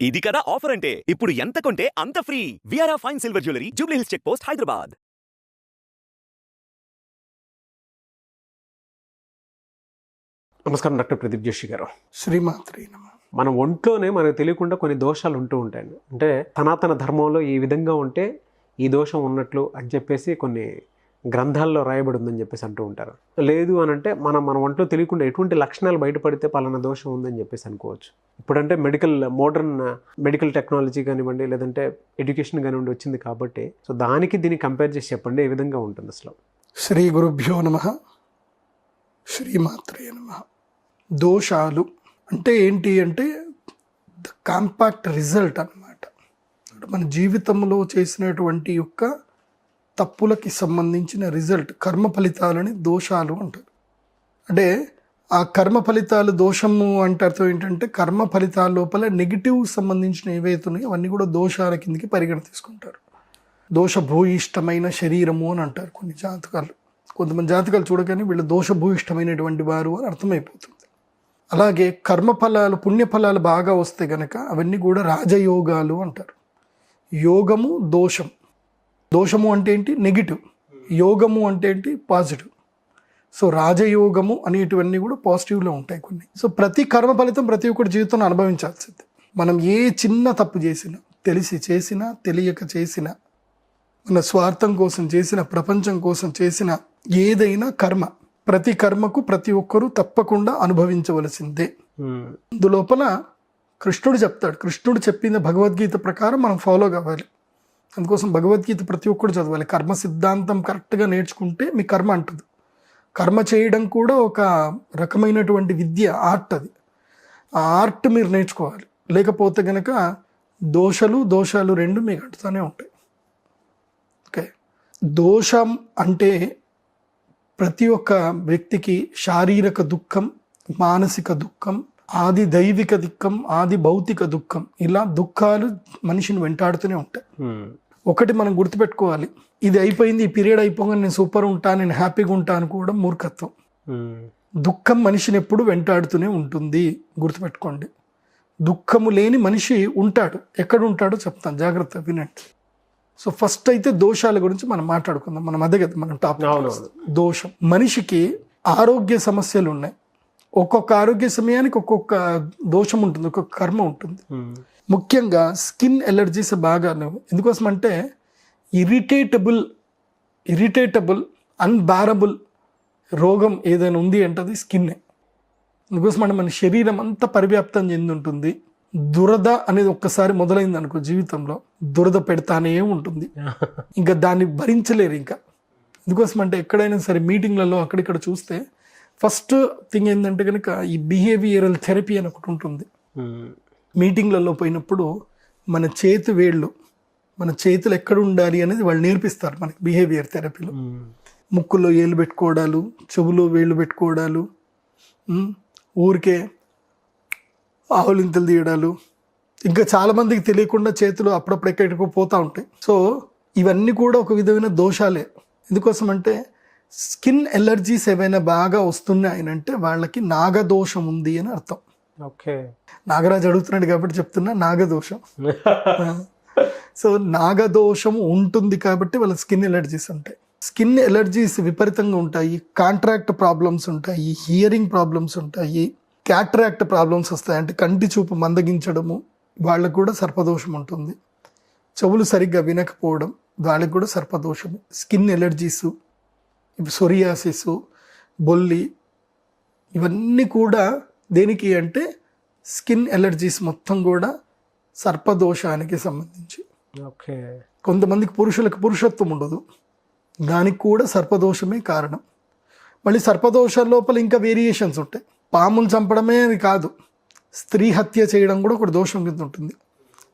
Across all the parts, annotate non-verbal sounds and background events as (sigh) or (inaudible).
ఇది కదా ఆఫర్ అంటే? ఇప్పుడు ఎంత కొంటే అంత free విఆర్ఆ fine silver jewellery Jubilee Hills check post Hyderabad నమస్కారం డాక్టర్ ప్రదీప్ జోషి గారు. శ్రీమాత్రి మన ఒంట్లోనే మనకు తెలియకుండా కొన్ని దోషాలు ఉంటూ ఉంటాయండి. అంటే సనాతన ధర్మంలో ఈ విధంగా ఉంటే ఈ దోషం ఉన్నట్లు అని చెప్పేసి కొన్ని గ్రంథాల్లో రాయబడి ఉందని చెప్పేసి అంటూ ఉంటారు. లేదు అని అంటే మనం మన ఒంట్లో తెలియకుండా ఎటువంటి లక్షణాలు బయటపడితే పలానా దోషం ఉందని చెప్పేసి అనుకోవచ్చు. ఇప్పుడంటే మెడికల్ మోడర్న్ మెడికల్ టెక్నాలజీ కానివ్వండి లేదంటే ఎడ్యుకేషన్ కానివ్వండి వచ్చింది కాబట్టి సో దానికి దీన్ని కంపేర్ చేసి చెప్పండి ఏ విధంగా ఉంటుంది అసలు? శ్రీ గురుభ్యో నమ శ్రీమాత్రే నమ. దోషాలు అంటే ఏంటి అంటే ద కాంపాక్ట్ రిజల్ట్ అన్నమాట. మన జీవితంలో చేసినటువంటి యొక్క తప్పులకి సంబంధించిన రిజల్ట్ కర్మ ఫలితాలని దోషాలు అంటారు. అంటే ఆ కర్మ ఫలితాలు దోషము అంటే అర్థం ఏంటంటే కర్మ ఫలితాల లోపల నెగిటివ్ సంబంధించిన ఏవైతే ఉన్నాయో అవన్నీ కూడా దోషాల కిందకి పరిగణ తీసుకుంటారు. దోషభూయిష్టమైన శరీరము అని అంటారు కొన్ని జాతకాలు. కొంతమంది జాతకాలు చూడగానే వీళ్ళు దోషభూయిష్టమైనటువంటి వారు అని అర్థమైపోతుంది. అలాగే కర్మఫలాలు పుణ్యఫలాలు బాగా వస్తే గనక అవన్నీ కూడా రాజయోగాలు అంటారు. యోగము దోషం. దోషము అంటే ఏంటి? నెగిటివ్. యోగము అంటే ఏంటి? పాజిటివ్. సో రాజయోగము అనేటివన్నీ కూడా పాజిటివ్లో ఉంటాయి కొన్ని. సో ప్రతి కర్మ ఫలితం ప్రతి ఒక్కటి జీవితంలో అనుభవించాల్సిందే. మనం ఏ చిన్న తప్పు చేసినా తెలిసి చేసినా తెలియక చేసినా మన స్వార్థం కోసం చేసిన ప్రపంచం కోసం చేసిన ఏదైనా కర్మ ప్రతి కర్మకు ప్రతి ఒక్కరూ తప్పకుండా అనుభవించవలసిందే. అందులోపల కృష్ణుడు చెప్తాడు. కృష్ణుడు చెప్పింది భగవద్గీత ప్రకారం మనం ఫాలో కావాలి. అందుకోసం భగవద్గీత ప్రతి ఒక్కరు చదవాలి. కర్మ సిద్ధాంతం కరెక్ట్గా నేర్చుకుంటే మీ కర్మ అంటదు. కర్మ చేయడం కూడా ఒక రకమైనటువంటి విద్య ఆర్ట్ అది. ఆ ఆర్ట్ మీరు నేర్చుకోవాలి. లేకపోతే కనుక దోషలు దోషాలు రెండు మీకు అంటుతూనే ఉంటాయి. ఓకే? దోషం అంటే ప్రతి ఒక్క వ్యక్తికి శారీరక దుఃఖం మానసిక దుఃఖం ఆది దైవిక దుఃఖం ఆది భౌతిక దుఃఖం ఇలా దుఃఖాలు మనిషిని వెంటాడుతూనే ఉంటాయి. ఒకటి మనం గుర్తుపెట్టుకోవాలి. ఇది అయిపోయింది ఈ పీరియడ్ అయిపోగానే నేను సూపర్ ఉంటా నేను హ్యాపీగా ఉంటా అనుకోవడం మూర్ఖత్వం. దుఃఖం మనిషిని ఎప్పుడు వెంటాడుతూనే ఉంటుంది గుర్తుపెట్టుకోండి. దుఃఖము లేని మనిషి ఉంటాడు ఎక్కడ ఉంటాడో చెప్తాను జాగ్రత్త వినండి. సో ఫస్ట్ అయితే దోషాల గురించి మనం మాట్లాడుకుందాం. మనం అదే కదా మనం టాపిక్ అవునవును. దోషం. మనిషికి ఆరోగ్య సమస్యలు ఉన్నాయి. ఒక్కొక్క ఆరోగ్య సమయానికి ఒక్కొక్క దోషం ఉంటుంది ఒక్కొక్క కర్మ ఉంటుంది. ముఖ్యంగా స్కిన్ ఎలర్జీస్ బాగా ఎందుకోసం అంటే ఇరిటేటబుల్ ఇరిటేటబుల్ అన్బారబుల్ రోగం ఏదైనా ఉంది అంటే అది స్కిన్నే అందుకోసం అంటే మన శరీరం అంతా పరివ్యాప్తం చెంది ఉంటుంది దురద అనేది ఒక్కసారి మొదలైంది అనుకో జీవితంలో దురద పెడతానే ఉంటుంది. (laughs) ఇంకా దాన్ని భరించలేరు ఇంకా. ఎందుకోసం అంటే ఎక్కడైనా సరే మీటింగ్లలో అక్కడిక్కడ చూస్తే ఫస్ట్ థింగ్ ఏంటంటే కనుక ఈ బిహేవియరల్ థెరపీ అని ఒకటి ఉంటుంది. మీటింగ్లలో పోయినప్పుడు మన చేతి వేళ్ళు మన చేతులు ఎక్కడ ఉండాలి అనేది వాళ్ళు నేర్పిస్తారు మనకి బిహేవియర్ థెరపీలో ముక్కులో ఏళ్ళు పెట్టుకోవడాలు చెవులో వేళ్ళు పెట్టుకోవడాలు ఊరికే ఆవులింతలు తీయడాలు. ఇంకా చాలామందికి తెలియకుండా చేతులు అప్పుడప్పుడు ఎక్కడికో పోతూ ఉంటాయి. సో ఇవన్నీ కూడా ఒక విధమైన దోషాలే. ఎందుకోసం అంటే స్కిన్ ఎలర్జీస్ ఏవైనా బాగా వస్తున్నాయనంటే వాళ్ళకి నాగదోషం ఉంది అని అర్థం. ఓకే. నాగరాజు అడుగుతున్నాడు కాబట్టి చెప్తున్నా నాగదోషం. (laughs) సో నాగదోషం ఉంటుంది కాబట్టి వాళ్ళ స్కిన్ ఎలర్జీస్ ఉంటాయి. స్కిన్ ఎలర్జీస్ విపరీతంగా ఉంటాయి. కాంట్రాక్ట్ ప్రాబ్లమ్స్ ఉంటాయి. హియరింగ్ ప్రాబ్లమ్స్ ఉంటాయి. క్యాట్రాక్ట్ ప్రాబ్లమ్స్ వస్తాయి. అంటే కంటి చూపు మందగించడము వాళ్ళకు కూడా సర్పదోషం ఉంటుంది. చెవులు సరిగ్గా వినకపోవడం వాళ్ళకి కూడా సర్పదోషం. స్కిన్ ఎలర్జీస్ సొరియాసిస్ బొల్లి ఇవన్నీ కూడా దేనికి అంటే స్కిన్ ఎలర్జీస్ మొత్తం కూడా సర్పదోషానికి సంబంధించి. ఓకే. కొంతమందికి పురుషులకు పురుషత్వం ఉండదు. దానికి కూడా సర్పదోషమే కారణం. మళ్ళీ సర్పదోషాల లోపల ఇంకా వేరియేషన్స్ ఉంటాయి. పాములు చంపడమే అది కాదు. స్త్రీ హత్య చేయడం కూడా ఒక దోషం కింద ఉంటుంది.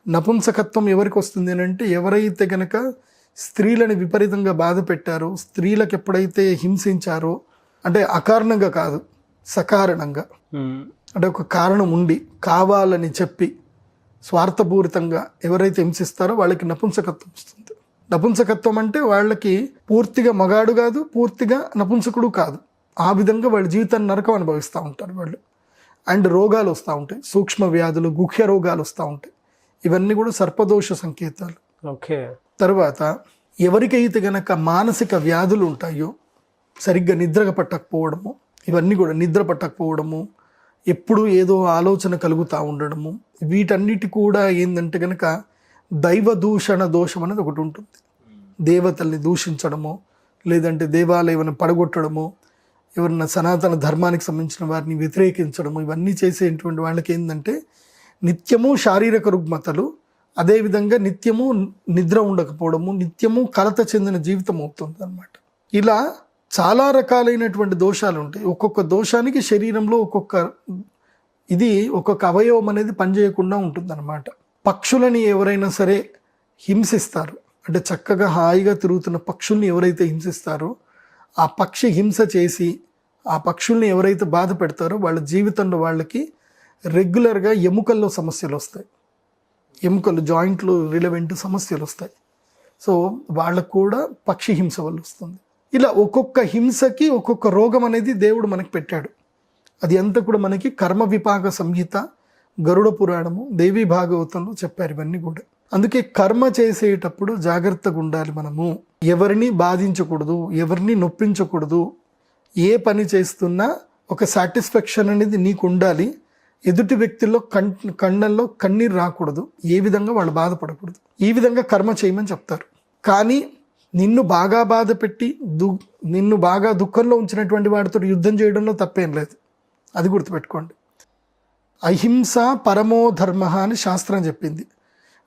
నపుంసకత్వం ఎవరికి వస్తుంది అని అంటే ఎవరైతే గనక స్త్రీలని విపరీతంగా బాధ పెట్టారో. స్త్రీలకు ఎప్పుడైతే హింసించారో అంటే అకారణంగా కాదు సకారణంగా. అంటే ఒక కారణం ఉండి కావాలని చెప్పి స్వార్థపూరితంగా ఎవరైతే హింసిస్తారో వాళ్ళకి నపుంసకత్వం వస్తుంది. నపుంసకత్వం అంటే వాళ్ళకి పూర్తిగా మగాడు కాదు పూర్తిగా నపుంసకుడు కాదు. ఆ విధంగా వాళ్ళ జీవితాన్ని నరకం అనుభవిస్తూ ఉంటారు వాళ్ళు. అండ్ రోగాలు వస్తూ ఉంటాయి. సూక్ష్మ వ్యాధులు గుహ్య రోగాలు వస్తూ ఉంటాయి. ఇవన్నీ కూడా సర్పదోష సంకేతాలు. ఓకే. తర్వాత ఎవరికైతే గనక మానసిక వ్యాధులు ఉంటాయో సరిగ్గా నిద్ర పట్టకపోవడము ఇవన్నీ కూడా నిద్ర పట్టకపోవడము ఎప్పుడు ఏదో ఆలోచన కలుగుతూ ఉండడము వీటన్నిటి కూడా ఏంటంటే గనక దైవ దూషణ దోషం అనేది ఒకటి ఉంటుంది. దేవతల్ని దూషించడము లేదంటే దేవాలయం పడగొట్టడము ఎవరన్నా సనాతన ధర్మానికి సంబంధించిన వారిని వ్యతిరేకించడము ఇవన్నీ చేసేటువంటి వాళ్ళకి ఏంటంటే నిత్యము శారీరక రుగ్మతలు అదేవిధంగా నిత్యము నిద్ర ఉండకపోవడము నిత్యము కలత చెందిన జీవితం అవుతుంది అనమాట ఇలా చాలా రకాలైనటువంటి దోషాలు ఉంటాయి. ఒక్కొక్క దోషానికి శరీరంలో ఒక్కొక్క ఇది ఒక్కొక్క అవయవం అనేది పనిచేయకుండా ఉంటుందన్నమాట. పక్షులని ఎవరైనా సరే హింసిస్తారు. అంటే చక్కగా హాయిగా తిరుగుతున్న పక్షుల్ని ఎవరైతే హింసిస్తారో ఆ పక్షి హింస చేసి ఆ పక్షుల్ని ఎవరైతే బాధ పెడతారో వాళ్ళ జీవితంలో వాళ్ళకి రెగ్యులర్గా ఎముకల్లో సమస్యలు వస్తాయి. ఎముకలు జాయింట్లు రిలవెంట్ సమస్యలు వస్తాయి. సో వాళ్ళకు కూడా పక్షి హింస వల్ల వస్తుంది. ఇలా ఒక్కొక్క హింసకి ఒక్కొక్క రోగం అనేది దేవుడు మనకి పెట్టాడు. అది అంతా కూడా మనకి కర్మ విపాక సంహిత గరుడ పురాణము దేవి భాగవతంలో చెప్పారు ఇవన్నీ కూడా. అందుకే కర్మ చేసేటప్పుడు జాగ్రత్తగా ఉండాలి మనము. ఎవరిని బాధించకూడదు ఎవరిని నొప్పించకూడదు. ఏ పని చేస్తున్నా ఒక సాటిస్ఫాక్షన్ అనేది నీకు ఉండాలి. ఎదుటి వ్యక్తుల్లో కన్ కళ్ళల్లో కన్నీరు రాకూడదు. ఏ విధంగా వాళ్ళు బాధపడకూడదు. ఈ విధంగా కర్మ చేయమని చెప్తారు. కానీ నిన్ను బాగా బాధ పెట్టి దు నిన్ను బాగా దుఃఖంలో ఉంచినటువంటి వాడితో యుద్ధం చేయడంలో తప్పేం లేదు. అది గుర్తుపెట్టుకోండి. అహింస పరమో ధర్మ అని శాస్త్రం చెప్పింది.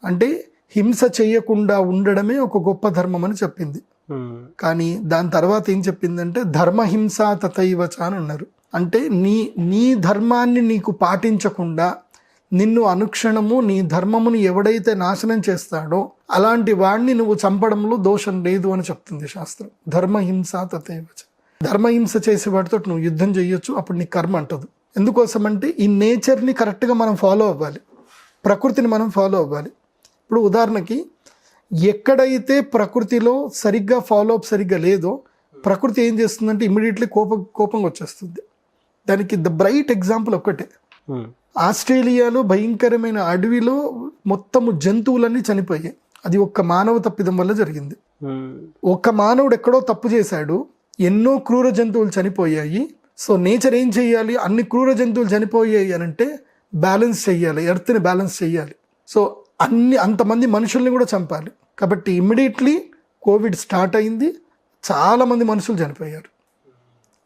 అంటే హింస చేయకుండా ఉండడమే ఒక గొప్ప ధర్మం అని చెప్పింది. కానీ దాని తర్వాత ఏం చెప్పిందంటే ధర్మహింస తథైవచ అని అన్నారు. అంటే నీ నీ ధర్మాన్ని నీకు పాటించకుండా నిన్ను అనుక్షణము నీ ధర్మమును ఎవడైతే నాశనం చేస్తాడో అలాంటి వాడిని నువ్వు చంపడంలో దోషం లేదు అని చెప్తుంది శాస్త్రం. ధర్మహింస తతేవచ. ధర్మహింస చేసేవాడితో నువ్వు యుద్ధం చేయొచ్చు అప్పుడు నీ కర్మ అంటదు. ఎందుకోసం అంటే ఈ నేచర్ని కరెక్ట్గా మనం ఫాలో అవ్వాలి. ప్రకృతిని మనం ఫాలో అవ్వాలి. ఇప్పుడు ఉదాహరణకి ఎక్కడైతే ప్రకృతిలో సరిగ్గా ఫాలో అప్ సరిగ్గా లేదో ప్రకృతి ఏం చేస్తుందంటే ఇమీడియట్లీ కోపం కోపంగా వచ్చేస్తుంది. దానికి ద బ్రైట్ ఎగ్జాంపుల్ ఒక్కటే. ఆస్ట్రేలియాలో భయంకరమైన అడవిలో మొత్తము జంతువులన్నీ చనిపోయాయి. అది ఒక్క మానవ తప్పిదం వల్ల జరిగింది. ఒక్క మానవుడు ఎక్కడో తప్పు చేశాడు. ఎన్నో క్రూర జంతువులు చనిపోయాయి. సో నేచర్ ఏం చేయాలి అన్ని క్రూర జంతువులు చనిపోయాయి అని అంటే బ్యాలెన్స్ చెయ్యాలి. ఎర్త్ని బ్యాలెన్స్ చెయ్యాలి. సో అన్ని అంతమంది మనుషుల్ని కూడా చంపాలి. కాబట్టి ఇమ్మీడియట్లీ కోవిడ్ స్టార్ట్ అయింది. చాలామంది మనుషులు చనిపోయారు.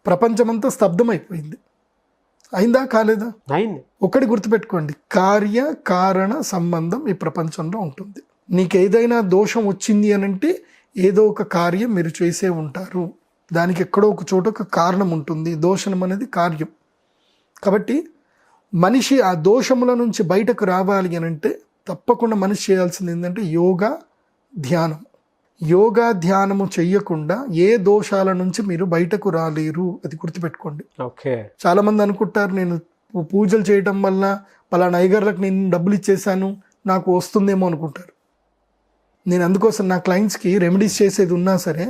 ప్రపంచమంతా స్తబ్దమైపోయింది. అయిందా? కాలేదా? అయింది. ఒకటి గుర్తుపెట్టుకోండి. కార్య కారణ సంబంధం ఈ ప్రపంచంలో ఉంటుంది. నీకు ఏదైనా దోషం వచ్చింది అని అంటే ఏదో ఒక కార్యం మీరు చేసే ఉంటారు. దానికి ఎక్కడో ఒక చోట ఒక కారణం ఉంటుంది. దోషం అనేది కార్యం. కాబట్టి మనిషి ఆ దోషముల నుంచి బయటకు రావాలి అని అంటే తప్పకుండా మనిషి చేయాల్సింది ఏంటంటే యోగా ధ్యానం. యోగా ధ్యానము చెయ్యకుండా ఏ దోషాల నుంచి మీరు బయటకు రాలేరు అది గుర్తుపెట్టుకోండి. ఓకే. చాలా మంది అనుకుంటారు నేను పూజలు చేయటం వల్ల పలానా అయ్యగారులకు నేను డబ్బులు ఇచ్చేసాను నాకు వస్తుందేమో అనుకుంటారు. నేను అందుకోసం నా క్లయింట్స్కి రెమెడీస్ చేసేది ఉన్నా సరే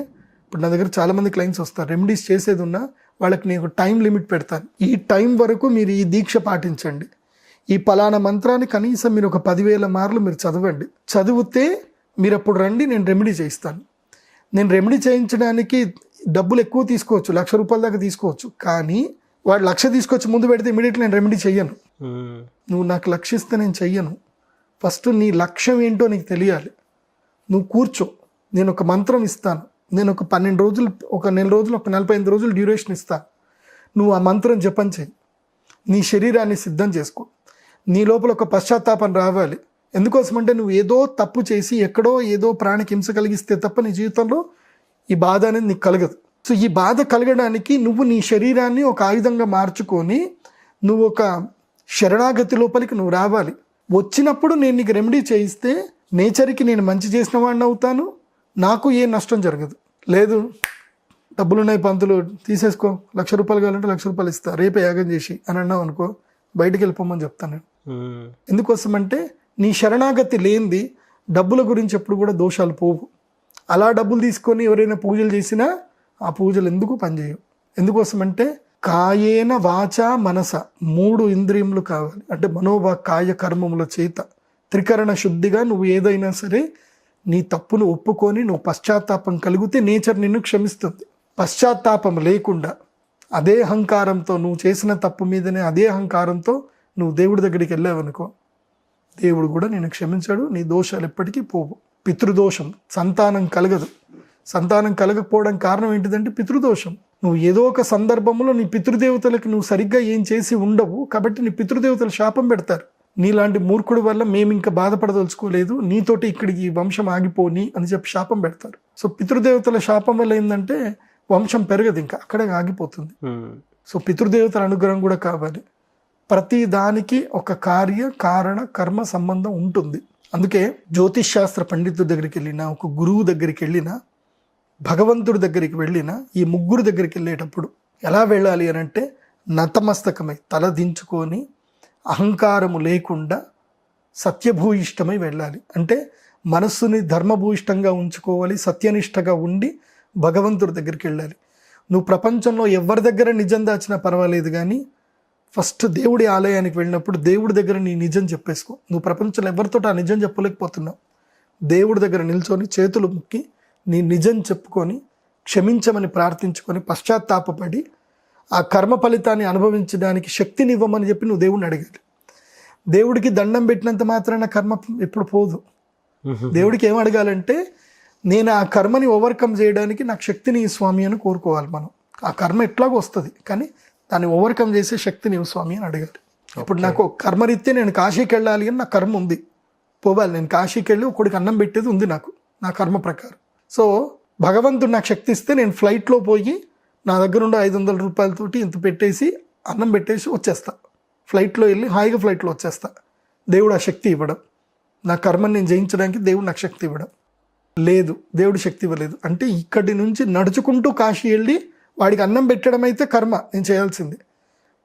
ఇప్పుడు నా దగ్గర చాలా మంది క్లయింట్స్ వస్తారు రెమెడీస్ చేసేది ఉన్నా వాళ్ళకి నేను టైం లిమిట్ పెడతాను. ఈ టైం వరకు మీరు ఈ దీక్ష పాటించండి. ఈ పలానా మంత్రాన్ని కనీసం మీరు ఒక పదివేల మార్లు మీరు చదవండి. చదివితే మీరు అప్పుడు రండి నేను రెమెడీ చేయిస్తాను. నేను రెమెడీ చేయించడానికి డబ్బులు ఎక్కువ తీసుకోవచ్చు లక్ష రూపాయల దాకా తీసుకోవచ్చు. కానీ వాడు లక్ష తీసుకొచ్చి ముందు పెడితే ఇమీడియట్లీ నేను రెమెడీ చెయ్యను. నువ్వు నాకు లక్ష్యిస్తే నేను చెయ్యను. ఫస్ట్ నీ లక్ష్యం ఏంటో నీకు తెలియాలి. నువ్వు కూర్చో. నేను ఒక మంత్రం ఇస్తాను. నేను ఒక పన్నెండు రోజులు ఒక నెల రోజులు ఒక నలభై ఐదు రోజులు డ్యూరేషన్ ఇస్తాను నువ్వు ఆ మంత్రం జపం చేయి నీ శరీరాన్ని సిద్ధం చేసుకో. నీ లోపల ఒక పశ్చాత్తాపం రావాలి. ఎందుకోసమంటే నువ్వు ఏదో తప్పు చేసి ఎక్కడో ఏదో ప్రాణికి హింస కలిగిస్తే తప్ప నీ జీవితంలో ఈ బాధ అనేది నీకు కలగదు. సో ఈ బాధ కలగడానికి నువ్వు నీ శరీరాన్ని ఒక ఆయుధంగా మార్చుకొని నువ్వు ఒక శరణాగతి లోపలికి నువ్వు రావాలి. వచ్చినప్పుడు నేను నీకు రెమెడీ చేయిస్తే నేచర్కి నేను మంచి చేసిన వాడిని అవుతాను. నాకు ఏ నష్టం జరగదు. లేదు డబ్బులున్నాయి పంతులు తీసేసుకో. లక్ష రూపాయలు కావాలంటే లక్ష రూపాయలు ఇస్తా. రేపే యాగం చేసి అని అన్నావు అనుకో బయటికి వెళ్ళిపోమని చెప్తాను ఎందుకోసం అంటే నీ శరణాగతి లేనిది డబ్బుల గురించి ఎప్పుడు కూడా దోషాలు పోవు. అలా డబ్బులు తీసుకొని ఎవరైనా పూజలు చేసినా ఆ పూజలు ఎందుకు పనిచేయవు? ఎందుకోసమంటే కాయేన వాచ మనస మూడు ఇంద్రియములు కావాలి. అంటే మనోభా కాయ కర్మముల చేత త్రికరణ శుద్ధిగా నువ్వు ఏదైనా సరే నీ తప్పును ఒప్పుకొని నువ్వు పశ్చాత్తాపం కలిగితే నేచర్ నిన్ను క్షమిస్తుంది. పశ్చాత్తాపం లేకుండా అదే అహంకారంతో నువ్వు చేసిన తప్పు మీదనే అదే అహంకారంతో నువ్వు దేవుడి దగ్గరికి వెళ్ళావనుకో దేవుడు కూడా నేను క్షమించాడు. నీ దోషాలు ఎప్పటికీ పోవు పితృదోషం సంతానం కలగదు. సంతానం కలగకపోవడం కారణం ఏంటిదంటే పితృదోషం. నువ్వు ఏదో ఒక సందర్భంలో నీ పితృదేవతలకు నువ్వు సరిగ్గా ఏం చేసి ఉండవు కాబట్టి నీ పితృదేవతలు శాపం పెడతారు. నీలాంటి మూర్ఖుడి వల్ల మేము ఇంకా బాధపడదలుచుకోలేదు. నీతోటి ఇక్కడికి వంశం ఆగిపోని అని చెప్పి శాపం పెడతారు. సో పితృదేవతల శాపం వల్ల ఏంటంటే వంశం పెరగదు ఇంకా అక్కడే ఆగిపోతుంది. సో పితృదేవతల అనుగ్రహం కూడా కావాలి. ప్రతి దానికి ఒక కార్య కారణ కర్మ సంబంధం ఉంటుంది. అందుకే జ్యోతిష్ శాస్త్ర పండితుడి దగ్గరికి వెళ్ళినా ఒక గురువు దగ్గరికి వెళ్ళినా భగవంతుడి దగ్గరికి వెళ్ళినా ఈ ముగ్గురు దగ్గరికి వెళ్ళేటప్పుడు ఎలా వెళ్ళాలి అని అంటే నతమస్తకమై తల దించుకొని అహంకారము లేకుండా సత్యభూయిష్టమై వెళ్ళాలి. అంటే మనస్సుని ధర్మభూయిష్టంగా ఉంచుకోవాలి సత్యనిష్టగా ఉండి భగవంతుడి దగ్గరికి వెళ్ళాలి. నువ్వు ప్రపంచంలో ఎవరి దగ్గర నిజం దాచినా పర్వాలేదు కానీ ఫస్ట్ దేవుడి ఆలయానికి వెళ్ళినప్పుడు దేవుడి దగ్గర నీ నిజం చెప్పేసుకో. నువ్వు ప్రపంచంలో ఎవరితో ఆ నిజం చెప్పలేకపోతున్నావు. దేవుడి దగ్గర నిల్చొని చేతులు ముక్కి నీ నిజం చెప్పుకొని క్షమించమని ప్రార్థించుకొని పశ్చాత్తాపపడి ఆ కర్మ ఫలితాన్ని అనుభవించడానికి శక్తిని ఇవ్వమని చెప్పి నువ్వు దేవుడిని అడగాలి. దేవుడికి దండం పెట్టినంత మాత్రాన కర్మ ఎప్పుడు పోదు. దేవుడికి ఏం అడగాలంటే నేను ఆ కర్మని ఓవర్కమ్ చేయడానికి నాకు శక్తిని ఈ స్వామి అని కోరుకోవాలి మనం. ఆ కర్మ ఎట్లాగో వస్తుంది. కానీ దాన్ని ఓవర్కమ్ చేసే శక్తిని ఇవ్వు స్వామి అని అడగాలి ఇప్పుడు నాకు కర్మరీత్యా నేను కాశీకి వెళ్ళాలి అని నా కర్మ ఉంది. పోవాలి నేను కాశీకి వెళ్ళి ఒకడికి అన్నం పెట్టేది ఉంది నాకు నా కర్మ ప్రకారం. సో భగవంతుడు నాకు శక్తి ఇస్తే నేను ఫ్లైట్లో పోయి నా దగ్గర ఉండే ఐదు వందల రూపాయలతోటి ఇంత పెట్టేసి అన్నం పెట్టేసి వచ్చేస్తా. ఫ్లైట్లో వెళ్ళి హాయిగా ఫ్లైట్లో వచ్చేస్తా. దేవుడు ఆ శక్తి ఇవ్వడం. నా కర్మని నేను జయించడానికి దేవుడు నాకు శక్తి ఇవ్వడం. లేదు దేవుడు శక్తి ఇవ్వలేదు. అంటే ఇక్కడి నుంచి నడుచుకుంటూ కాశీ వెళ్ళి వాడికి అన్నం పెట్టడం అయితే కర్మ నేను చేయాల్సింది.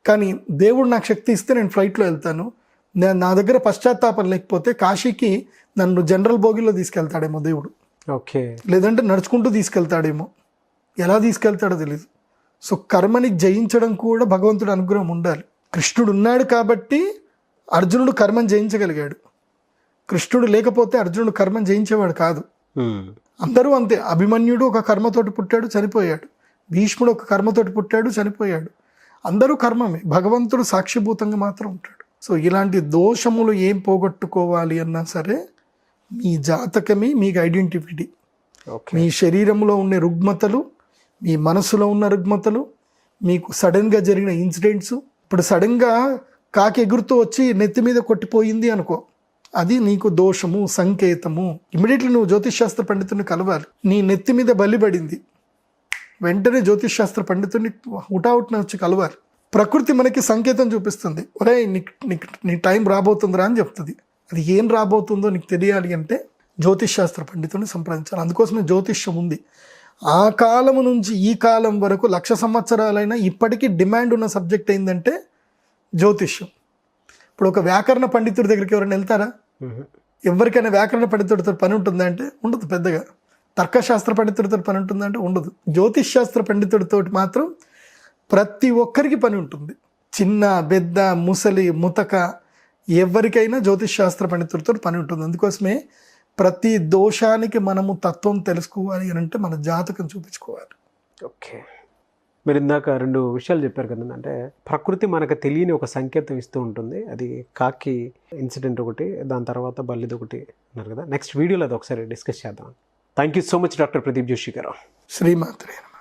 కానీ దేవుడు నాకు శక్తి ఇస్తే నేను ఫ్లైట్లో వెళ్తాను. నేను నా దగ్గర పశ్చాత్తాపం లేకపోతే కాశీకి నన్ను జనరల్ బోగిలో తీసుకెళ్తాడేమో దేవుడు. ఓకే. లేదంటే నడుచుకుంటూ తీసుకెళ్తాడేమో. ఎలా తీసుకెళ్తాడో తెలియదు సో కర్మని జయించడం కూడా భగవంతుడి అనుగ్రహం ఉండాలి. కృష్ణుడు ఉన్నాడు కాబట్టి అర్జునుడు కర్మని జయించగలిగాడు. కృష్ణుడు లేకపోతే అర్జునుడు కర్మని జయించేవాడు కాదు. అందరూ అంతే. అభిమన్యుడు ఒక కర్మతోటి పుట్టాడు చనిపోయాడు. భీష్ముడు ఒక కర్మతోటి పుట్టాడు చనిపోయాడు. అందరూ కర్మమే. భగవంతుడు సాక్షిభూతంగా మాత్రం ఉంటాడు. సో ఇలాంటి దోషములు ఏం పోగొట్టుకోవాలి అన్నా సరే మీ జాతకమే మీకు ఐడెంటిటీ ఓకే. మీ శరీరంలో ఉండే రుగ్మతలు మీ మనసులో ఉన్న రుగ్మతలు మీకు సడన్గా జరిగిన ఇన్సిడెంట్స్. ఇప్పుడు సడన్గా కాకి ఎగురుతూ వచ్చి నెత్తి మీద కొట్టిపోయింది అనుకో అది నీకు దోషము సంకేతము. ఇమీడియట్లీ నువ్వు జ్యోతిష్ శాస్త్ర పండితుని కలవాలి. నీ నెత్తి మీద బలి పడింది. వెంటనే జ్యోతిష్ శాస్త్ర పండితుడిని హుటాహుట్న వచ్చి కలవాలి ప్రకృతి మనకి సంకేతం చూపిస్తుంది. ఒరే నీకు నీకు నీ టైం రాబోతుందిరా అని చెప్తుంది. అది ఏం రాబోతుందో నీకు తెలియాలి అంటే జ్యోతిష్ శాస్త్ర పండితుడిని సంప్రదించాలి. అందుకోసమే జ్యోతిష్యం ఉంది. ఆ కాలం నుంచి ఈ కాలం వరకు లక్ష సంవత్సరాలైనా ఇప్పటికీ డిమాండ్ ఉన్న సబ్జెక్ట్ ఏంటంటే జ్యోతిష్యం. ఇప్పుడు ఒక వ్యాకరణ పండితుడి దగ్గరికి ఎవరైనా వెళ్తారా. ఎవరికైనా వ్యాకరణ పండితుడితో పని ఉంటుందా అంటే ఉండదు పెద్దగా. తర్కశాస్త్ర పండితుడితో పని ఉంటుందంటే ఉండదు. జ్యోతిష్ శాస్త్ర పండితుడితో మాత్రం ప్రతి ఒక్కరికి పని ఉంటుంది. చిన్న పెద్ద ముసలి ముతక ఎవరికైనా జ్యోతిష్ శాస్త్ర పండితుడితో పని ఉంటుంది. అందుకోసమే ప్రతి దోషానికి మనము తత్వం తెలుసుకోవాలి అని అంటే మన జాతకం చూపించుకోవాలి. ఓకే. మీరు ఇందాక రెండు విషయాలు చెప్పారు కదండి అంటే ప్రకృతి మనకు తెలియని ఒక సంకేతం ఇస్తూ ఉంటుంది. అది కాకి ఇన్సిడెంట్ ఒకటి దాని తర్వాత బల్లిది ఒకటి అన్నారు కదా. నెక్స్ట్ వీడియోలో అది ఒకసారి డిస్కస్ చేద్దాం. Thank you so much, Dr. Pradeep Joshikara. Sri Matre.